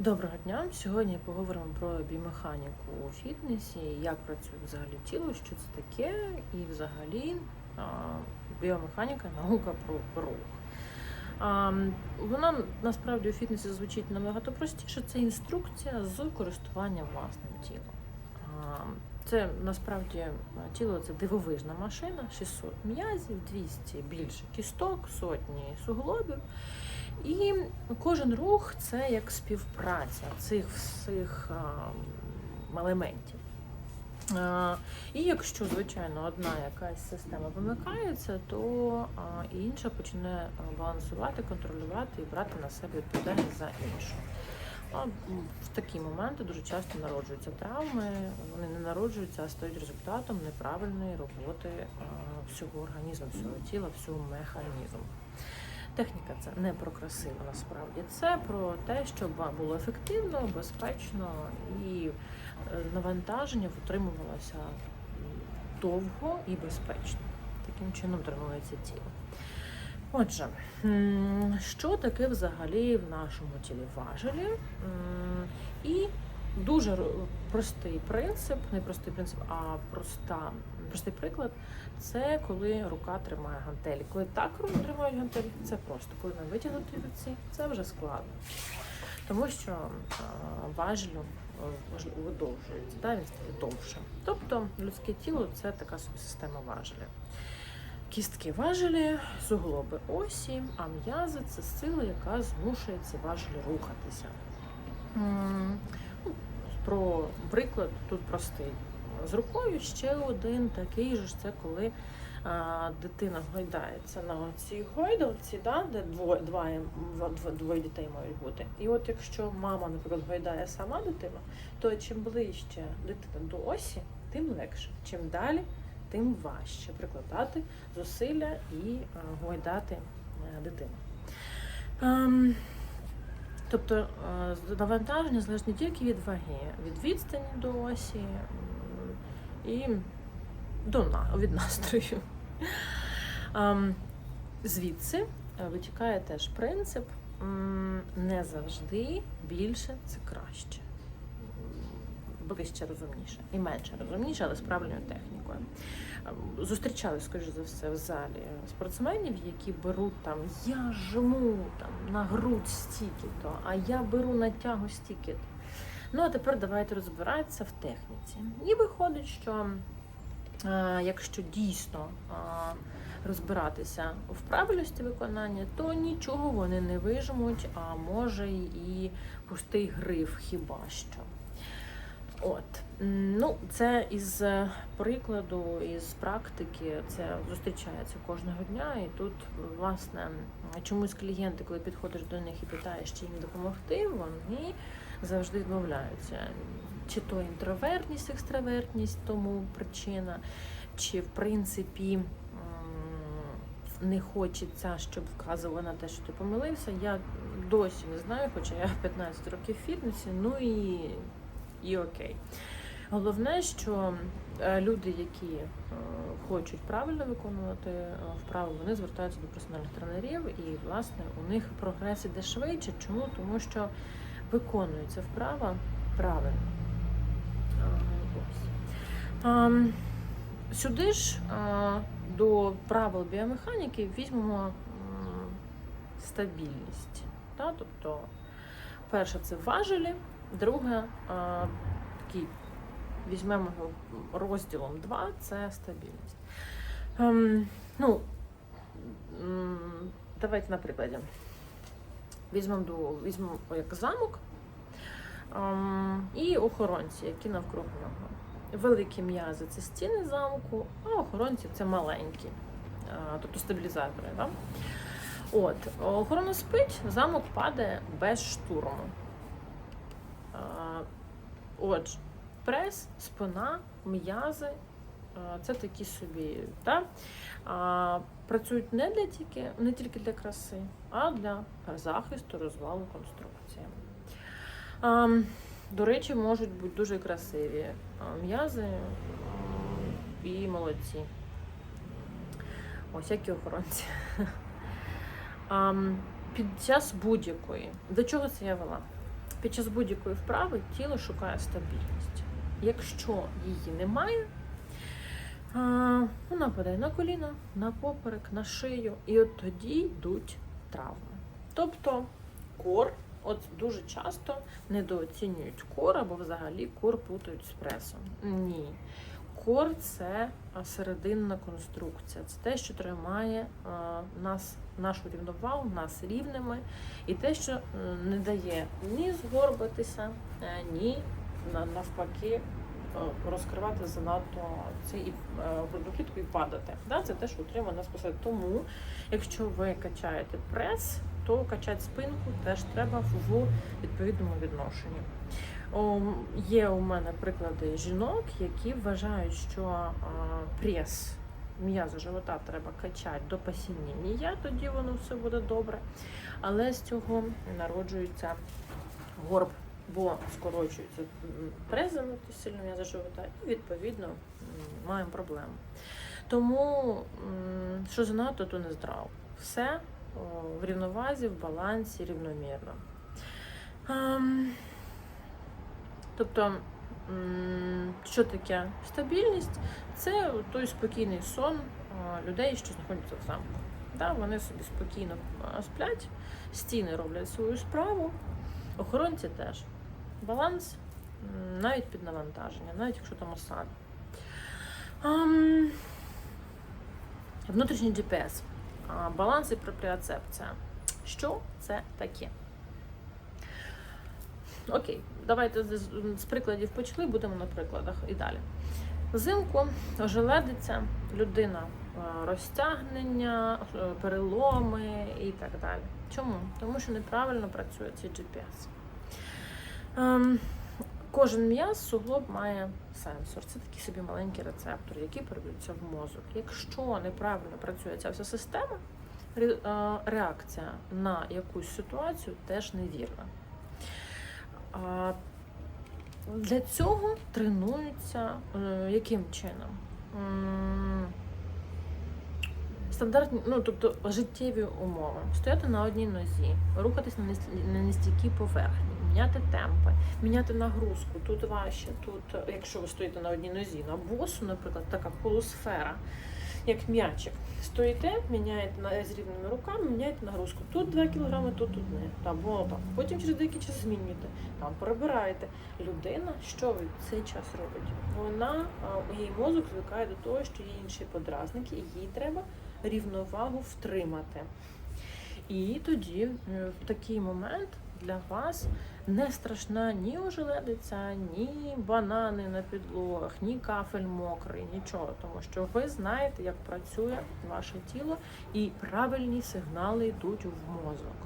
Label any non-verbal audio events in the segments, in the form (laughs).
Доброго дня! Сьогодні поговоримо про біомеханіку у фітнесі, як працює взагалі тіло, що це таке, і взагалі біомеханіка наука про рух. Вона насправді у фітнесі звучить набагато простіше. Це інструкція з користуванням власним тілом. Це насправді тіло це дивовижна машина, 600 м'язів, 200 більше кісток, сотні суглобів. І кожен рух це як співпраця цих всіх елементів. І якщо, звичайно, одна якась система вимикається, то інша почне балансувати, контролювати і брати на себе відповідальність за іншу. В такі моменти дуже часто народжуються травми, вони не народжуються, а стають результатом неправильної роботи всього організму, всього тіла, всього механізму. Техніка це не про красиво насправді, це про те, щоб було ефективно, безпечно і е, навантаження витримувалося довго і безпечно. Таким чином тренується тіло. Отже, що таке взагалі в нашому тілі важелі? І дуже простий принцип, не простий принцип, а проста, простий приклад це коли рука тримає гантелі. Коли так тримають гантелі, це просто. Коли на витягнутій руці, це вже складно. Тому що а, важелю видовжується, да, він стає довшим. Тобто людське тіло це така собі система важеля. Кістки важелі, суглоби осі, а м'язи це сила, яка змушує ці важелі рухатися. Про приклад тут простий. З рукою ще один такий же це коли а, дитина гойдається на цій гойдалці, да, де двоє, двоє, дво- двоє дітей мають бути. І от якщо мама, наприклад, гойдає сама дитину, то чим ближче дитина до осі, тим легше. Чим далі, тим важче прикладати зусилля і а, гойдати е, дитину. Ем, Тобто е, навантаження залежить не тільки від ваги, від відстані до осі і до від настрою. Звідси е, витікає теж принцип не завжди більше це краще. Ближче розумніше і менше розумніше, але з правильною технікою. Ем, Зустрічали, скоріш за все, в залі спортсменів, які беруть там я жму там на грудь стільки-то, а я беру на тягу стільки-то. Ну а тепер давайте розбиратися в техніці. І виходить, що е, якщо дійсно е, розбиратися в правильності виконання, то нічого вони не вижмуть, а може і пустий гриф хіба що. От ну це із е, прикладу, із практики, це зустрічається кожного дня. І тут, власне, чомусь клієнти, коли підходиш до них і питаєш, чи їм допомогти, вони завжди відмовляються. Чи то інтровертність, екстравертність, тому причина, чи в принципі не хочеться, щоб вказувало на те, що ти помилився. Я досі не знаю, хоча я 15 років в фітнесі, ну і, і окей. Головне, що е, люди, які е, хочуть правильно виконувати е, вправи, вони звертаються до професіональних тренерів, і власне у них прогрес іде швидше. Чому? Тому що виконується вправа правильно. Сюди ж до правил біомеханіки візьмемо стабільність. Тобто, перше це важелі, друге такий візьмемо його розділом 2 це стабільність. Ем, ну, давайте на прикладі. Візьмемо, до, візьмемо як замок ем, і охоронці, які навкруг нього. Великі м'язи це стіни замку, а охоронці це маленькі, е, тобто стабілізатори. Да? От, охорона спить, замок падає без штурму. Отже, прес, спина, м'язи це такі собі. Да? Працюють не для тільки, не тільки для краси, а для захисту розвалу конструкції. До речі, можуть бути дуже красиві м'язи і молодці. Ось які охоронці. (laughs) Під час будь-якої. До чого це я вела? Під час будь-якої вправи тіло шукає стабільність. Якщо її немає, вона падає на коліно, на поперек, на шию, і от тоді йдуть травми. Тобто кор, от дуже часто недооцінюють кор або взагалі кор путають з пресом. Ні. Кор це серединна конструкція. Це те, що тримає нас, нашу рівновагу, нас рівними, і те, що не дає ні згорбитися, е, ні навпаки е, розкривати занадто цей е, грудну і падати. Це те, що утримує нас посеред. Тому, якщо ви качаєте прес, то качати спинку теж треба в відповідному відношенні. Є у мене приклади жінок, які вважають, що прес м'яза живота треба качати до посініння, тоді воно все буде добре. Але з цього народжується горб, бо скорочується м, сильно м'яза живота, і відповідно маємо проблему. Тому що занадто, то не здраво. Все в рівновазі, в балансі, рівномірно. Ем, Тобто, що таке стабільність? Це той спокійний сон людей, що знаходяться в замку. Да, вони собі спокійно сплять, стіни роблять свою справу, охоронці теж. Баланс навіть під навантаження, навіть якщо там осада. Внутрішній GPS. Баланс і пропріоцепція. Що це таке? Окей, давайте з, прикладів почали, будемо на прикладах і далі. Взимку ожеледиться людина, е, розтягнення, е, переломи і так далі. Чому? Тому що неправильно працює цей GPS. Ем, кожен м'яз суглоб має сенсор. Це такі собі маленькі рецептори, які передаються в мозок. Якщо неправильно працює ця вся система, е, реакція на якусь ситуацію теж невірна. Для цього тренуються е, яким чином? Стандартні, ну тобто життєві умови. Стояти на одній нозі, рухатись на нес- на нестійкій поверхні, міняти темпи, міняти нагрузку. Тут важче, тут, якщо ви стоїте на одній нозі, на босу, наприклад, така полусфера, як м'ячик. Стоїте, міняєте на з рівними руками, міняєте нагрузку. Тут 2 кг, тут одне. Або так. Потім через деякий час змінюєте, там перебираєте. Людина, що в цей час робить? Вона її мозок звикає до того, що є інші подразники, і їй треба рівновагу втримати. І тоді в такий момент для вас не страшна ні ожеледиця, ні банани на підлогах, ні кафель мокрий, нічого, тому що ви знаєте, як працює ваше тіло, і правильні сигнали йдуть в мозок.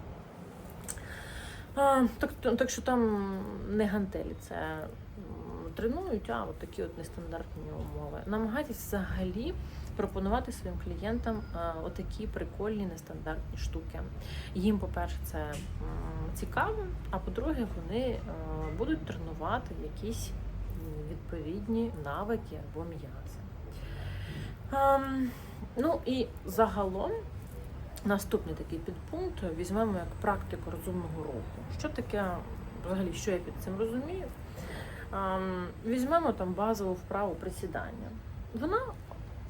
А, так, так що там не гантелі, це тренують, а от такі от нестандартні умови. Намагайтесь взагалі пропонувати своїм клієнтам отакі прикольні нестандартні штуки. Їм, по-перше, це цікаво, а по-друге, вони е, будуть тренувати якісь відповідні навики або м'язи. Ем, ну і загалом наступний такий підпункт візьмемо як практику розумного руху. Що таке взагалі, що я під цим розумію? Ем, візьмемо там базову вправу присідання. Вона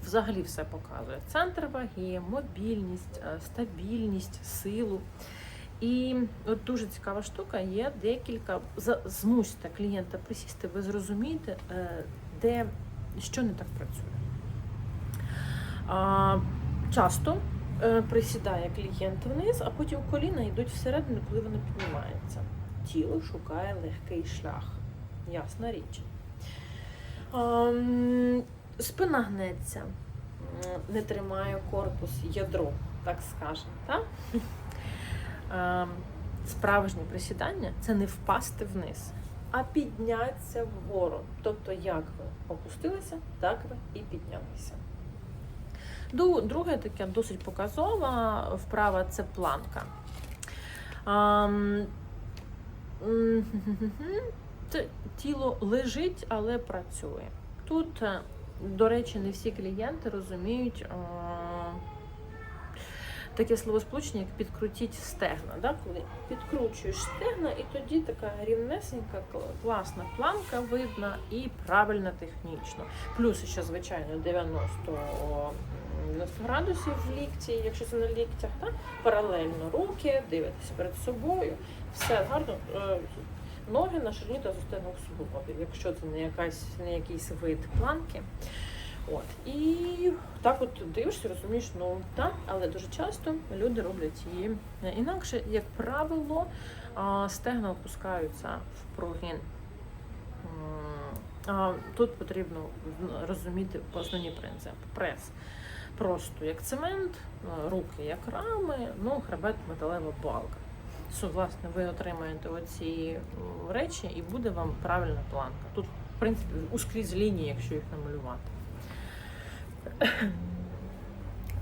взагалі все показує: центр ваги, мобільність, е, стабільність, силу. І от дуже цікава штука, є декілька. Змусьте клієнта присісти, ви зрозумієте, е, де що не так працює. Часто е, присідає клієнт вниз, а потім коліна йдуть всередину, коли вони піднімаються. Тіло шукає легкий шлях. Ясна річ. Спина гнеться, не тримає корпус, ядро, так скажемо. Так? (laughs) Ем, Справжнє присідання це не впасти вниз, а піднятися вгору. Тобто, як ви опустилися, так ви і піднялися. Друге таке досить показова вправа це планка. Ам, м, (laughs) Це тіло лежить, але працює. Тут, е, до речі, не всі клієнти розуміють, а, таке словосполучення, як підкрутіть стегна. Да? Коли підкручуєш стегна, і тоді така рівнесенька, класна планка видна і правильно технічно. Плюс ще, звичайно, 90, 90 градусів в лікті, якщо це на ліктях, да? паралельно руки, дивитися перед собою, все гарно. Е, Ноги на ширині та зустинних суглобів, якщо це не якась не якийсь вид планки. От і так, от дивишся, розумієш, ну так, але дуже часто люди роблять її інакше, як правило, стегна опускаються в прогін. Тут потрібно розуміти основні принципи. Прес просто як цемент, руки як рами, ну хребет металева балка. Що, власне, ви отримаєте оці речі, і буде вам правильна планка. Тут, в принципі, ускрізь лінії, якщо їх намалювати.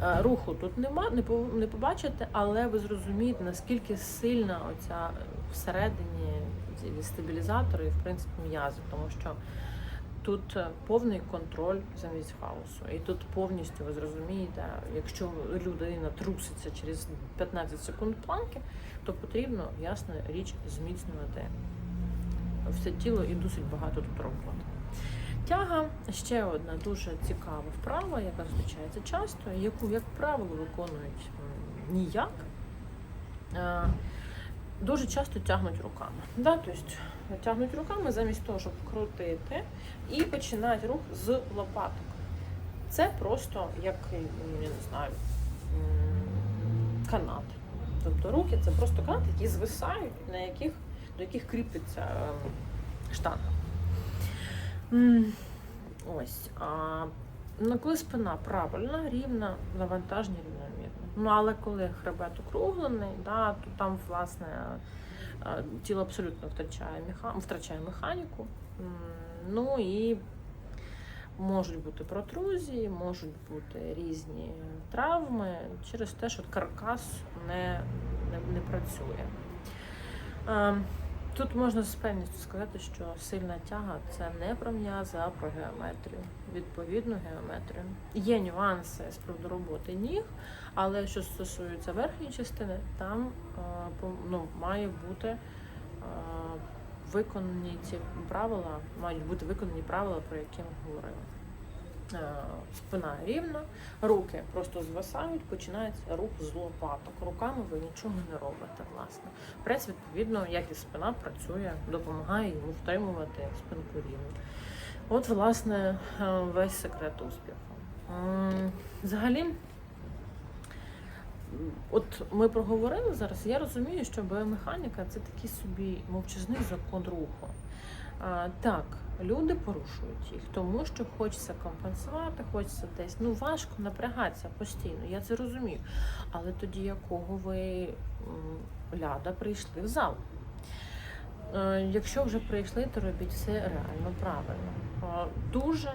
Е, Руху тут нема, не побачите, але ви зрозумієте, наскільки сильна оця всередині стабілізатори і в принципі м'язи, тому що тут е, повний контроль замість хаосу. І тут повністю ви зрозумієте, якщо людина труситься через 15 секунд планки, то потрібно, ясна річ, зміцнювати все тіло і досить багато тут роботи. Тяга ще одна дуже цікава вправа, яка зустрічається часто, яку, як правило, виконують ніяк. Е, Дуже часто тягнуть руками. Да? Тобто тягнуть руками замість того, щоб крутити, і починають рух з лопаток. Це просто як, я не знаю, канат. Тобто руки це просто канат, які звисають, на яких, до яких кріпиться ем, штанга. Ось. А, ну, коли спина правильна, рівна, навантаження рівномірно. Ну, але коли хребет округлений, да, то там, власне, тіло абсолютно втрачає, меха... втрачає механіку. Ну і можуть бути протрузії, можуть бути різні травми через те, що каркас не, не, не працює. Тут можна з певністю сказати, що сильна тяга це не про м'язи, а про геометрію, відповідну геометрію. Є нюанси з приводу роботи ніг, але що стосується верхньої частини, там е, ну, має бути е, виконані ці правила, мають бути виконані правила, про які ми говорили. Е, Спина рівна, руки просто звисають, починається рух з лопаток. Руками ви нічого не робите, власне. Прес, відповідно, як і спина працює, допомагає йому втримувати спинку рівну. От, власне, е, весь секрет успіху. Взагалі, от ми проговорили зараз, я розумію, що біомеханіка це такий собі мовчазний закон руху. А, так, люди порушують їх, тому що хочеться компенсувати, хочеться десь. Ну важко напрягатися постійно, я це розумію. Але тоді якого ви ляда прийшли в зал? Е, Якщо вже прийшли, то робіть все реально правильно. Е, Дуже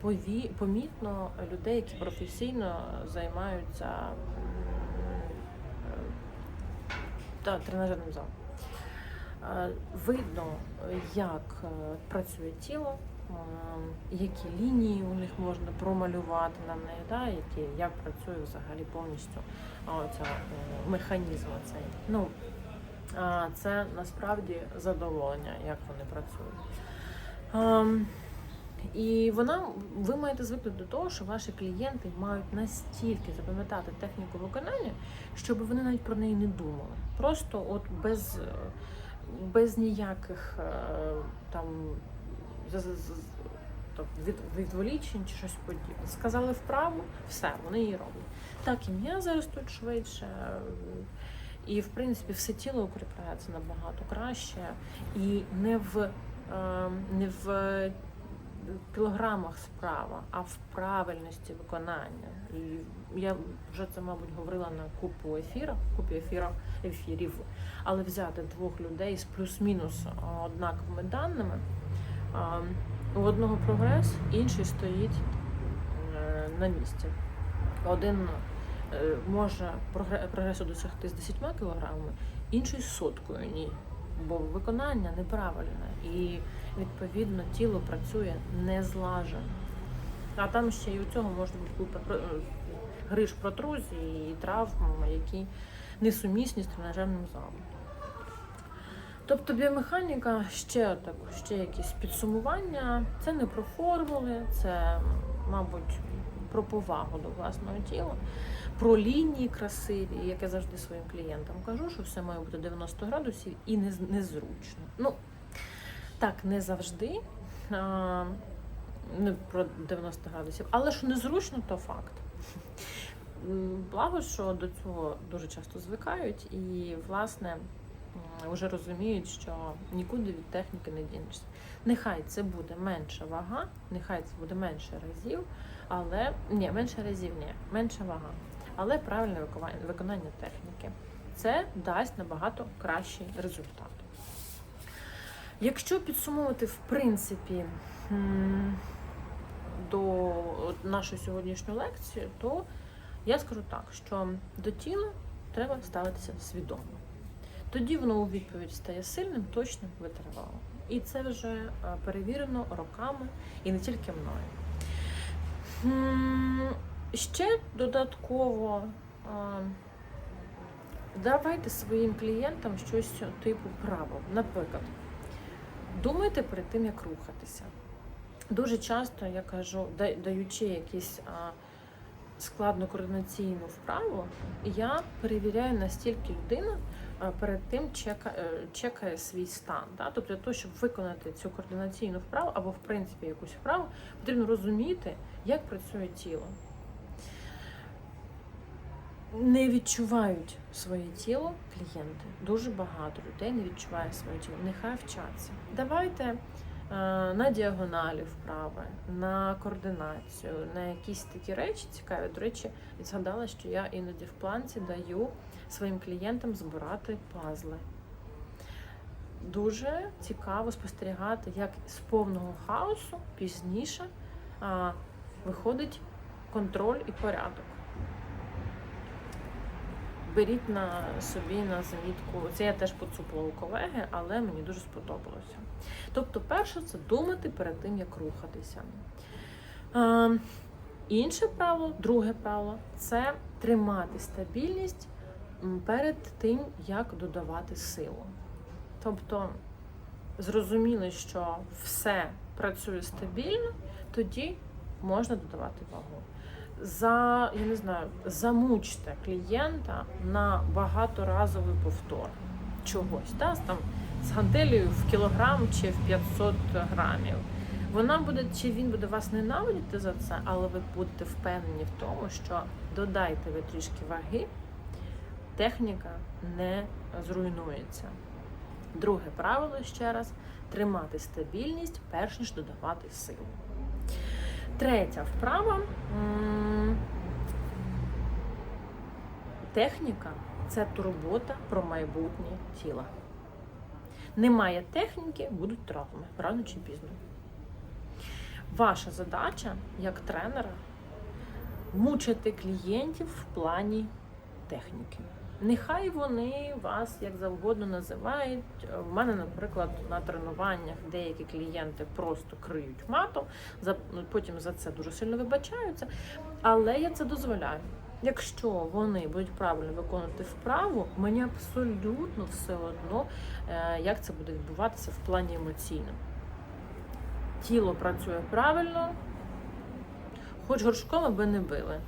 пові... помітно людей, які професійно займаються е, тренажерним залом. Е, Видно, як е, працює тіло, е, які лінії у них можна промалювати на неї, да, які, як працює взагалі повністю оця, механізм. Цей. Ну, це насправді задоволення, як вони працюють. Ем, І вона, ви маєте звикнути до того, що ваші клієнти мають настільки запам'ятати техніку виконання, щоб вони навіть про неї не думали. Просто от без, без ніяких е, там від, відволічень чи щось подібне. Сказали вправо, все, вони її роблять. Так, і м'язи ростуть швидше. І, в принципі, все тіло укріпляється набагато краще. І не в, е, не в кілограмах справа, а в правильності виконання. І я вже це, мабуть, говорила на купу ефірах, купі ефірах, ефірів, але взяти двох людей з плюс-мінус однаковими даними. У одного прогрес, інший стоїть е, на місці. Один е, може прогре- прогресу досягти з 10 кілограмами, інший з соткою ні. Бо виконання неправильне і відповідно тіло працює незлажено. А там ще й у цього може бути е, гриж протрузії і травм, які несумісні з тренажерним залом. Тобто біомеханіка ще так, ще якісь підсумування. Це не про формули, це, мабуть, про повагу до власного тіла, про лінії красиві, як я завжди своїм клієнтам кажу, що все має бути 90 градусів і не, незручно. Ну, так, не завжди. А, не про 90 градусів, але що незручно, то факт. Благо, що до цього дуже часто звикають, і, власне, вже розуміють, що нікуди від техніки не дінешся. Нехай це буде менша вага, нехай це буде менше разів, але ні, менше разів ні, менша вага, але правильне виконання, техніки. Це дасть набагато кращий результат. Якщо підсумувати, в принципі, до нашої сьогоднішньої лекції, то я скажу так, що до тіла треба ставитися свідомо. Тоді воно у відповідь стає сильним, точним, витривалим. І це вже е, перевірено роками і не тільки мною. Ще додатково давайте своїм клієнтам щось типу правил. Наприклад, думайте перед тим, як рухатися. Дуже часто я кажу, даючи якісь складну координаційну вправу, я перевіряю настільки людина перед тим е, чекає свій стан. Тобто для того, щоб виконати цю координаційну вправу або в принципі якусь вправу, потрібно розуміти, як працює тіло. Не відчувають своє тіло клієнти. Дуже багато людей не відчуває своє тіло. Нехай вчаться. Давайте е, на діагоналі вправи, на координацію, на якісь такі речі цікаві. До речі, згадала, що я іноді в планці даю своїм клієнтам збирати пазли. Дуже цікаво спостерігати, як з повного хаосу пізніше а, виходить контроль і порядок. Беріть на собі на замітку. Це я теж поцупила у колеги, але мені дуже сподобалося. Тобто, перше, це думати перед тим, як рухатися. Е, інше правило, друге правило це тримати стабільність перед тим, як додавати силу. Тобто, зрозуміли, що все працює стабільно, тоді можна додавати вагу за я не знаю, замучте клієнта на багаторазовий повтор чогось, да, там з гантелею в кілограм чи в 500 грамів. Вона буде, чи він буде вас ненавидіти за це, але ви будете впевнені в тому, що додайте ви трішки ваги, техніка не зруйнується. Друге правило ще раз тримати стабільність, перш ніж додавати силу. Третя вправа. Техніка це турбота про майбутнє тіла. Немає техніки, будуть травми рано чи пізно. Ваша задача як тренера мучити клієнтів в плані техніки. Нехай вони вас як завгодно називають. У мене, наприклад, на тренуваннях деякі клієнти просто криють матом, ну, потім за це дуже сильно вибачаються. Але я це дозволяю. Якщо вони будуть правильно виконувати вправу, мені абсолютно все одно, е, як це буде відбуватися в плані емоційно. Тіло працює правильно, хоч горшком аби не били.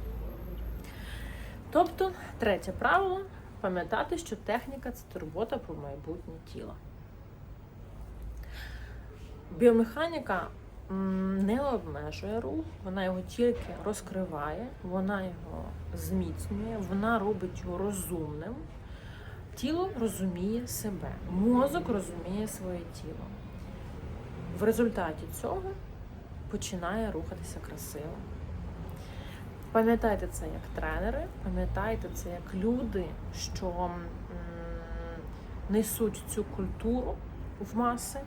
Тобто, третє правило пам'ятати, що техніка це турбота про майбутнє тіло. Біомеханіка не обмежує рух, вона його тільки розкриває, вона його зміцнює, вона робить його розумним. Тіло розуміє себе, мозок розуміє своє тіло. В результаті цього починає рухатися красиво. Пам'ятайте це як тренери, пам'ятайте це як люди, що м, несуть цю культуру в маси.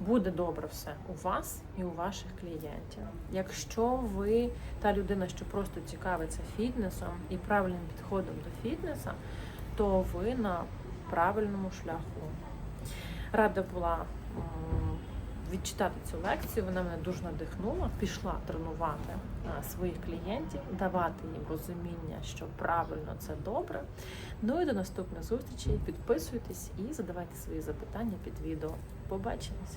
Буде добре все у вас і у ваших клієнтів. Якщо ви та людина, що просто цікавиться фітнесом і правильним підходом до фітнесу, то ви на правильному шляху. Рада була відчитати цю лекцію. Вона мене дуже надихнула. Пішла тренувати своїх клієнтів, давати їм розуміння, що правильно це добре. Ну і до наступних зустрічей. Підписуйтесь і задавайте свої запитання під відео. Побачимось!